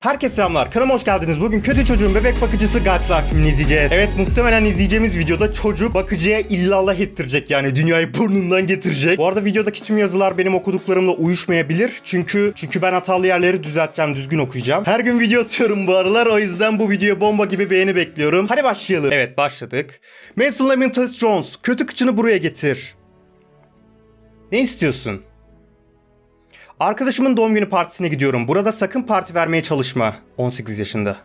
Herkese selamlar. Kanalıma hoş geldiniz. Bugün kötü çocuğun bebek bakıcısı Godfrey filmini izleyeceğiz. Evet muhtemelen izleyeceğimiz videoda çocuk bakıcıya illallah ettirecek. Yani dünyayı burnundan getirecek. Bu arada videodaki tüm yazılar benim okuduklarımla uyuşmayabilir. Çünkü çünkü ben hatalı yerleri düzelteceğim, düzgün okuyacağım. Her gün video atıyorum bu aralar. O yüzden bu videoya bomba gibi beğeni bekliyorum. Hadi başlayalım. Evet başladık. Mason Lamentus Jones, kötü kıçını buraya getir. Ne istiyorsun? Arkadaşımın doğum günü partisine gidiyorum. Burada sakın parti vermeye çalışma. 18 yaşında.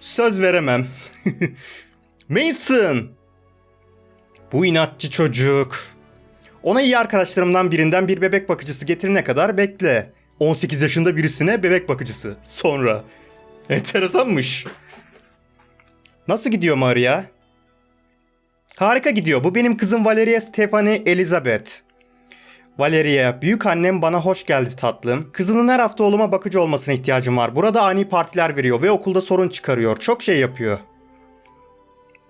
Söz veremem. Mason! Bu inatçı çocuk. Ona iyi arkadaşlarımdan birinden bir bebek bakıcısı getirene kadar bekle. 18 yaşında birisine bebek bakıcısı. Sonra. Enteresanmış. Nasıl gidiyor Maria? Harika gidiyor. Bu benim kızım Valeria Stephanie Elizabeth. Valeria, büyük annem bana hoş geldi tatlım. Kızının her hafta oğluma bakıcı olmasına ihtiyacım var. Burada ani partiler veriyor ve okulda sorun çıkarıyor. Çok şey yapıyor.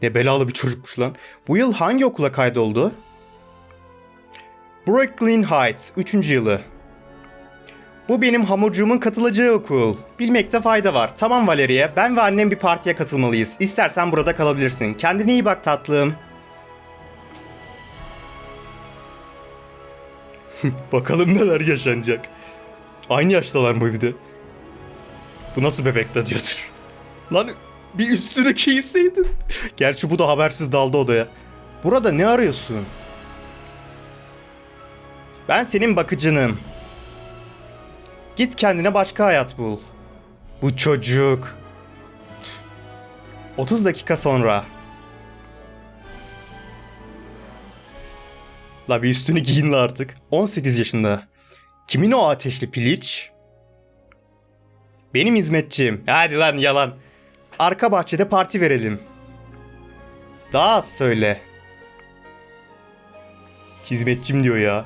Ne belalı bir çocukmuş lan. Bu yıl hangi okula kaydoldu? Brooklyn Heights, 3. yılı. Bu benim hamurcuğumun katılacağı okul. Bilmekte fayda var. Tamam Valeria, ben ve annem bir partiye katılmalıyız. İstersen burada kalabilirsin. Kendine iyi bak tatlım. Bakalım neler yaşanacak. Aynı yaştalar mı bir de? Bu nasıl bebek diyordur. Lan bir üstüne giyseydin. Gerçi bu da habersiz daldı odaya. Burada ne arıyorsun? Ben senin bakıcınım. Git kendine başka hayat bul. Bu çocuk. 30 dakika sonra. La bir üstünü giyin la artık. 18 yaşında. Kimin o ateşli piliç? Benim hizmetçim. Hadi lan yalan. Arka bahçede parti verelim. Daha az söyle. Hizmetçim diyor ya.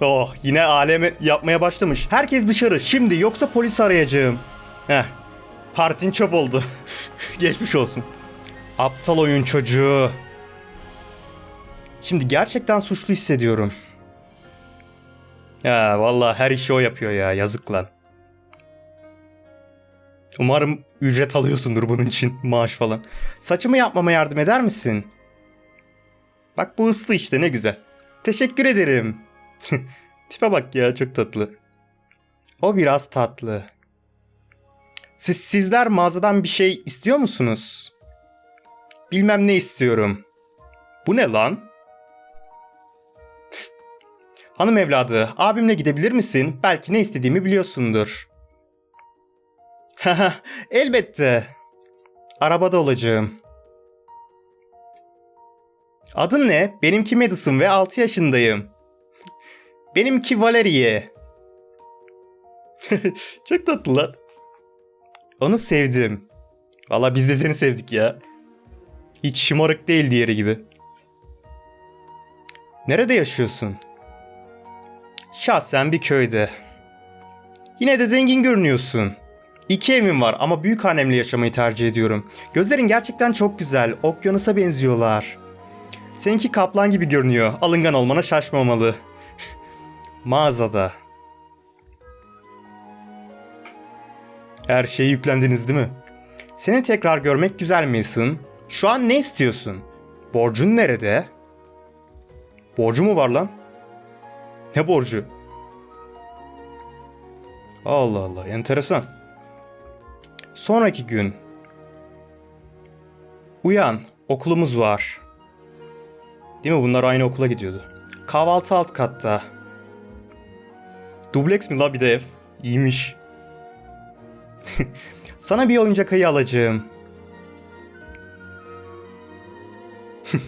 Oh yine aleme yapmaya başlamış. Herkes dışarı şimdi yoksa polis arayacağım. Heh. Partin çöp oldu. Geçmiş olsun. Aptal oyun çocuğu. Şimdi gerçekten suçlu hissediyorum. Ya vallahi her işi o yapıyor ya yazık lan. Umarım ücret alıyorsundur bunun için maaş falan. Saçımı yapmama yardım eder misin? Bak bu ıslı işte ne güzel. Teşekkür ederim. Tipe bak ya çok tatlı. O biraz tatlı. Siz sizler mağazadan bir şey istiyor musunuz? Bilmem ne istiyorum. Bu ne lan? Hanım evladı, abimle gidebilir misin? Belki ne istediğimi biliyorsundur. Haha, elbette. Arabada olacağım. Adın ne? Benimki Madison ve 6 yaşındayım. Benimki Valerie. Çok tatlı lan. Onu sevdim. Valla biz de seni sevdik ya. Hiç şımarık değil diğeri gibi. Nerede yaşıyorsun? Şahsen bir köyde. Yine de zengin görünüyorsun. İki evim var ama büyük annemle yaşamayı tercih ediyorum. Gözlerin gerçekten çok güzel. Okyanusa benziyorlar. Seninki kaplan gibi görünüyor. Alıngan olmana şaşmamalı. Mağazada. Her şeye yüklendiniz değil mi? Seni tekrar görmek güzel Mason. Şu an ne istiyorsun? Borcun nerede? Borcu mu var lan? Ne borcu? Allah Allah enteresan. Sonraki gün. Uyan okulumuz var. Değil mi bunlar aynı okula gidiyordu. Kahvaltı alt katta. Dubleks mi la bir de ev? İyiymiş. Sana bir oyuncak ayı alacağım.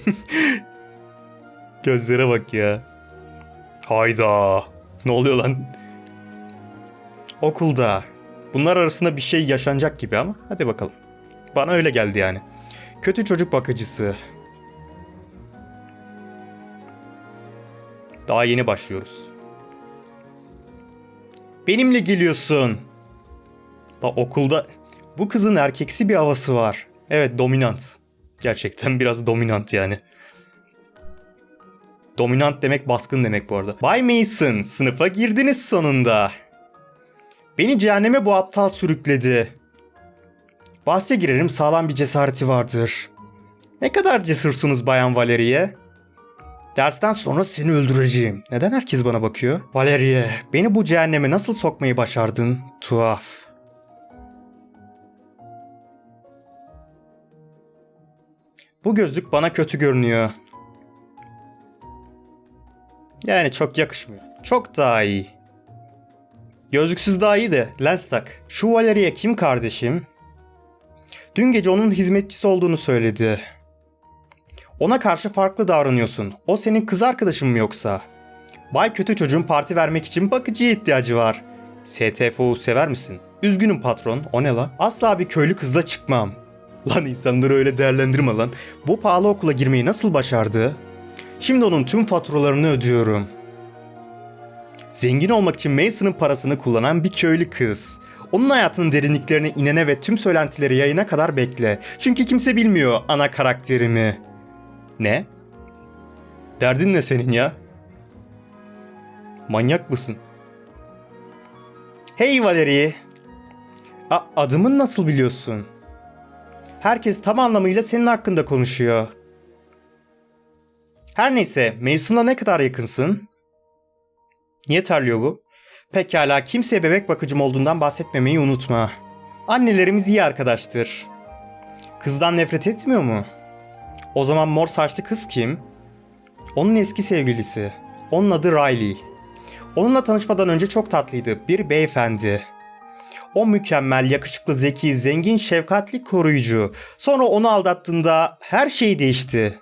Gözlere bak ya. Hayda. Ne oluyor lan? Okulda. Bunlar arasında bir şey yaşanacak gibi ama hadi bakalım. Bana öyle geldi yani. Kötü çocuk bakıcısı. Daha yeni başlıyoruz. Benimle geliyorsun. Da okulda bu kızın erkeksi bir havası var. Evet dominant. Gerçekten biraz dominant yani. Dominant demek baskın demek bu arada. Bay Mason sınıfa girdiniz sonunda. Beni cehenneme bu aptal sürükledi. Bahse girerim sağlam bir cesareti vardır. Ne kadar cesursunuz Bayan Valeriye? Dersten sonra seni öldüreceğim. Neden herkes bana bakıyor? Valeriye, beni bu cehenneme nasıl sokmayı başardın? Tuhaf. Bu gözlük bana kötü görünüyor. Yani çok yakışmıyor. Çok daha iyi. Gözlüksüz daha iyi de lens tak. Şu Valeriye kim kardeşim? Dün gece onun hizmetçisi olduğunu söyledi. Ona karşı farklı davranıyorsun. O senin kız arkadaşın mı yoksa? Bay kötü çocuğun parti vermek için bakıcıya ihtiyacı var. STFO'yu sever misin? Üzgünüm patron, o ne la? Asla bir köylü kızla çıkmam. Lan insanları öyle değerlendirme lan. Bu pahalı okula girmeyi nasıl başardı? Şimdi onun tüm faturalarını ödüyorum. Zengin olmak için Mason'ın parasını kullanan bir köylü kız. Onun hayatının derinliklerine inene ve tüm söylentileri yayına kadar bekle. Çünkü kimse bilmiyor ana karakterimi. Ne? Derdin ne senin ya? Manyak mısın? Hey Valerie. A- adımın nasıl biliyorsun? Herkes tam anlamıyla senin hakkında konuşuyor. Her neyse, Mason'la ne kadar yakınsın? Niye terliyor bu? Pekala, kimseye bebek bakıcım olduğundan bahsetmemeyi unutma. Annelerimiz iyi arkadaştır. Kızdan nefret etmiyor mu? O zaman mor saçlı kız kim? Onun eski sevgilisi. Onun adı Riley. Onunla tanışmadan önce çok tatlıydı. Bir beyefendi. O mükemmel, yakışıklı, zeki, zengin, şefkatli koruyucu. Sonra onu aldattığında her şey değişti.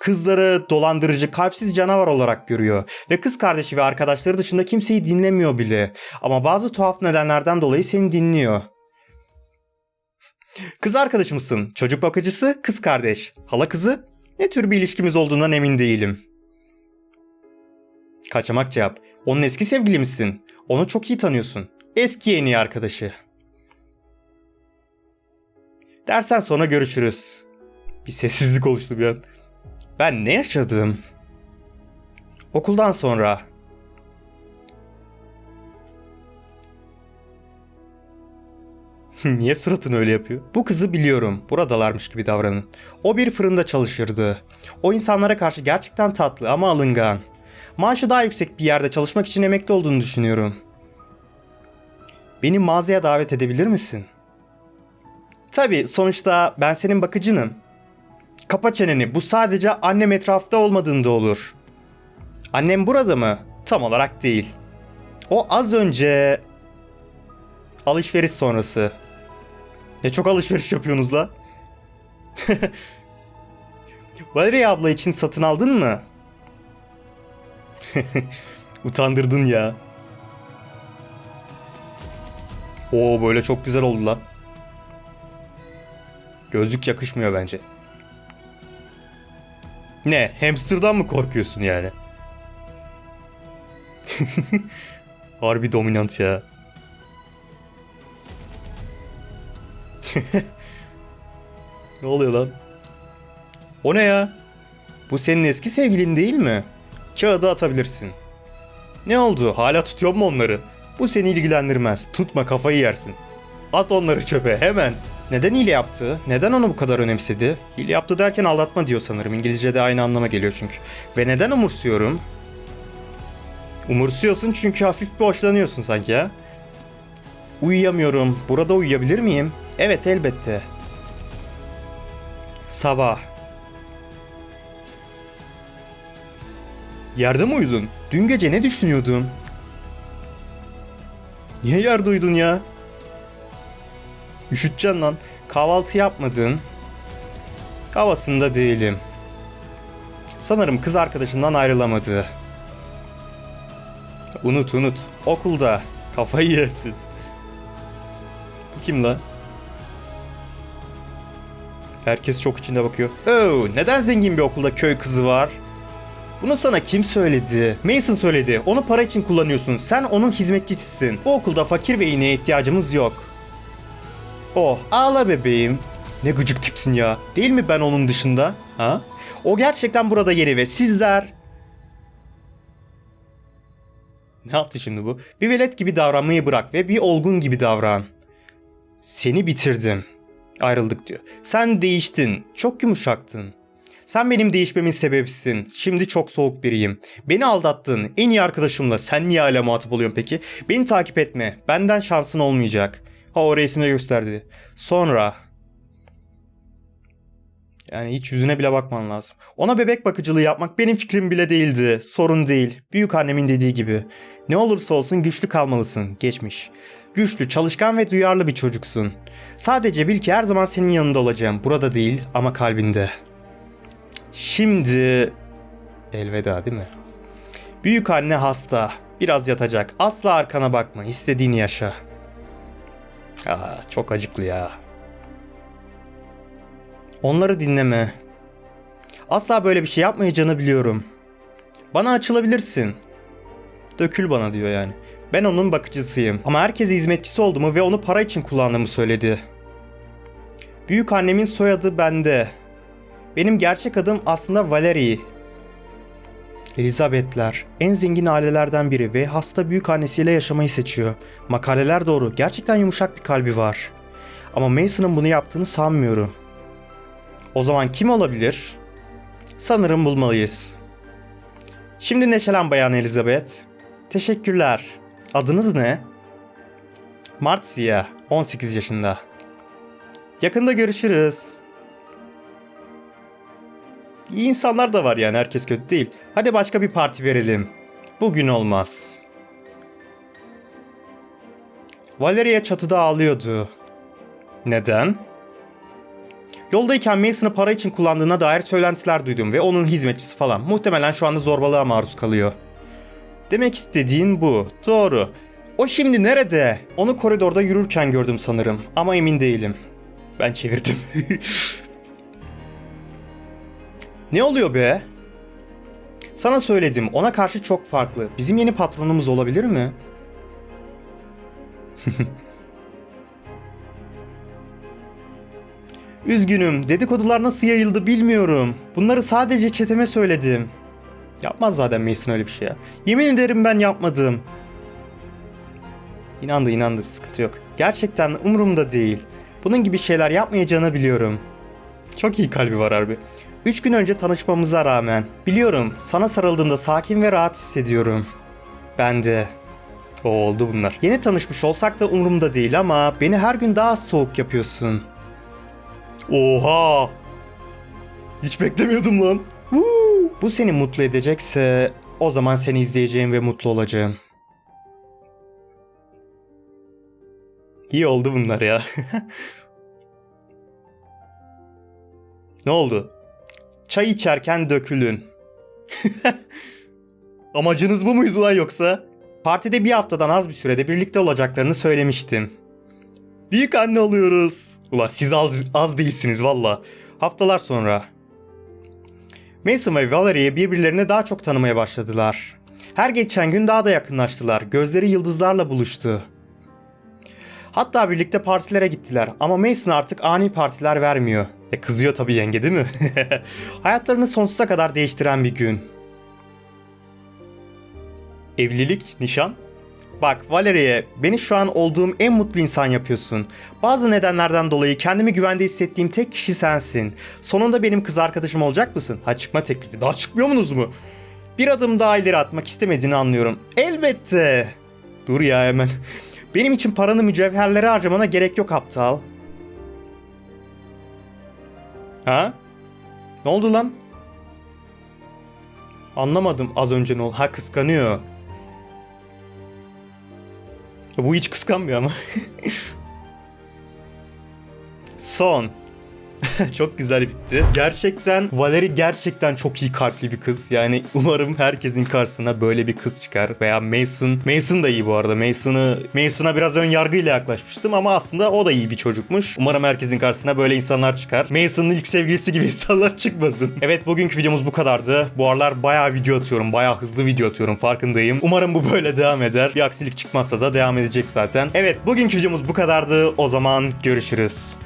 Kızları dolandırıcı, kalpsiz canavar olarak görüyor ve kız kardeşi ve arkadaşları dışında kimseyi dinlemiyor bile. Ama bazı tuhaf nedenlerden dolayı seni dinliyor. Kız arkadaş mısın? Çocuk bakıcısı, kız kardeş. Hala kızı? Ne tür bir ilişkimiz olduğundan emin değilim. Kaçamak cevap. Onun eski sevgili misin? Onu çok iyi tanıyorsun. Eski en iyi arkadaşı. Dersen sonra görüşürüz. Bir sessizlik oluştu bir an. Ben ne yaşadım? Okuldan sonra. Niye suratını öyle yapıyor? Bu kızı biliyorum. Buradalarmış gibi davranın. O bir fırında çalışırdı. O insanlara karşı gerçekten tatlı ama alıngan. Maaşı daha yüksek bir yerde çalışmak için emekli olduğunu düşünüyorum. Beni mağazaya davet edebilir misin? Tabii sonuçta ben senin bakıcınım. Kapa çeneni bu sadece annem etrafta olmadığında olur. Annem burada mı? Tam olarak değil. O az önce alışveriş sonrası. Ne çok alışveriş yapıyorsunuz la. Valeria abla için satın aldın mı? Utandırdın ya. Oo böyle çok güzel oldu lan. Gözlük yakışmıyor bence. Ne? Hamster'dan mı korkuyorsun yani? Harbi dominant ya. ne oluyor lan? O ne ya? Bu senin eski sevgilin değil mi? Kağıdı atabilirsin. Ne oldu? Hala tutuyor mu onları? Bu seni ilgilendirmez. Tutma kafayı yersin. At onları çöpe hemen. Neden hile yaptı? Neden onu bu kadar önemsedi? Hile yaptı derken aldatma diyor sanırım. İngilizce'de aynı anlama geliyor çünkü. Ve neden umursuyorum? Umursuyorsun çünkü hafif bir hoşlanıyorsun sanki ya. Uyuyamıyorum. Burada uyuyabilir miyim? Evet elbette. Sabah. Yerde mi uyudun? Dün gece ne düşünüyordun? Niye yerde uyudun ya? Üşüteceksin lan. Kahvaltı yapmadın. Havasında değilim. Sanırım kız arkadaşından ayrılamadı. Unut unut. Okulda. Kafayı yersin. Bu kim lan? Herkes çok içinde bakıyor. Oh, neden zengin bir okulda köy kızı var? Bunu sana kim söyledi? Mason söyledi. Onu para için kullanıyorsun. Sen onun hizmetçisisin. Bu okulda fakir ve iğneye ihtiyacımız yok. Oh, ağla bebeğim. Ne gıcık tipsin ya. Değil mi ben onun dışında? Ha? O gerçekten burada yeni ve sizler... Ne yaptı şimdi bu? Bir velet gibi davranmayı bırak ve bir olgun gibi davran. Seni bitirdim. Ayrıldık diyor. Sen değiştin. Çok yumuşaktın. Sen benim değişmemin sebebisin. Şimdi çok soğuk biriyim. Beni aldattın. En iyi arkadaşımla. Sen niye hala muhatap oluyorsun peki? Beni takip etme. Benden şansın olmayacak. Ha o resimde gösterdi. Sonra... Yani hiç yüzüne bile bakman lazım. Ona bebek bakıcılığı yapmak benim fikrim bile değildi. Sorun değil. Büyük annemin dediği gibi. Ne olursa olsun güçlü kalmalısın. Geçmiş. Güçlü, çalışkan ve duyarlı bir çocuksun. Sadece bil ki her zaman senin yanında olacağım. Burada değil ama kalbinde. Şimdi elveda değil mi? Büyük anne hasta. Biraz yatacak. Asla arkana bakma. İstediğini yaşa. Aa, çok acıklı ya. Onları dinleme. Asla böyle bir şey yapmayacağını biliyorum. Bana açılabilirsin. Dökül bana diyor yani. Ben onun bakıcısıyım. Ama herkese hizmetçisi olduğumu ve onu para için kullandığımı söyledi. Büyük annemin soyadı bende. Benim gerçek adım aslında Valerie. Elizabethler en zengin ailelerden biri ve hasta büyük annesiyle yaşamayı seçiyor. Makaleler doğru. Gerçekten yumuşak bir kalbi var. Ama Mason'ın bunu yaptığını sanmıyorum. O zaman kim olabilir? Sanırım bulmalıyız. Şimdi neşelen bayan Elizabeth. Teşekkürler. Adınız ne? Marcia, 18 yaşında. Yakında görüşürüz. İyi insanlar da var yani herkes kötü değil. Hadi başka bir parti verelim. Bugün olmaz. Valeria çatıda ağlıyordu. Neden? Yoldayken Mason'ı para için kullandığına dair söylentiler duydum ve onun hizmetçisi falan. Muhtemelen şu anda zorbalığa maruz kalıyor. Demek istediğin bu. Doğru. O şimdi nerede? Onu koridorda yürürken gördüm sanırım ama emin değilim. Ben çevirdim. ne oluyor be? Sana söyledim ona karşı çok farklı. Bizim yeni patronumuz olabilir mi? Üzgünüm. Dedikodular nasıl yayıldı bilmiyorum. Bunları sadece çeteme söyledim. Yapmaz zaten Mason öyle bir şey. Yemin ederim ben yapmadım. İnandı inandı sıkıntı yok. Gerçekten umurumda değil. Bunun gibi şeyler yapmayacağını biliyorum. Çok iyi kalbi var harbi. Üç gün önce tanışmamıza rağmen. Biliyorum sana sarıldığımda sakin ve rahat hissediyorum. Ben de. O oldu bunlar. Yeni tanışmış olsak da umurumda değil ama beni her gün daha soğuk yapıyorsun. Oha! Hiç beklemiyordum lan. Woo! Bu seni mutlu edecekse o zaman seni izleyeceğim ve mutlu olacağım. İyi oldu bunlar ya. ne oldu? Çay içerken dökülün. Amacınız bu muydu lan yoksa? Partide bir haftadan az bir sürede birlikte olacaklarını söylemiştim. Büyük anne oluyoruz. Ula siz az, az değilsiniz valla. Haftalar sonra. Mason ve Valerie'yi birbirlerine daha çok tanımaya başladılar. Her geçen gün daha da yakınlaştılar. Gözleri yıldızlarla buluştu. Hatta birlikte partilere gittiler ama Mason artık ani partiler vermiyor. E kızıyor tabii yenge değil mi? Hayatlarını sonsuza kadar değiştiren bir gün. Evlilik, nişan. Bak Valerie, beni şu an olduğum en mutlu insan yapıyorsun. Bazı nedenlerden dolayı kendimi güvende hissettiğim tek kişi sensin. Sonunda benim kız arkadaşım olacak mısın? Ha çıkma teklifi. Daha çıkmıyor musunuz mu? Bir adım daha ileri atmak istemediğini anlıyorum. Elbette. Dur ya hemen. Benim için paranı mücevherlere harcamana gerek yok aptal. Ha? Ne oldu lan? Anlamadım az önce ne oldu. Ha kıskanıyor. Bu hiç kıskanmıyor ama. Son. çok güzel bitti. Gerçekten Valeri gerçekten çok iyi kalpli bir kız. Yani umarım herkesin karşısına böyle bir kız çıkar. Veya Mason. Mason da iyi bu arada. Mason'ı Mason'a biraz ön yargıyla yaklaşmıştım ama aslında o da iyi bir çocukmuş. Umarım herkesin karşısına böyle insanlar çıkar. Mason'ın ilk sevgilisi gibi insanlar çıkmasın. Evet bugünkü videomuz bu kadardı. Bu aralar bayağı video atıyorum. Bayağı hızlı video atıyorum farkındayım. Umarım bu böyle devam eder. Bir aksilik çıkmazsa da devam edecek zaten. Evet bugünkü videomuz bu kadardı. O zaman görüşürüz.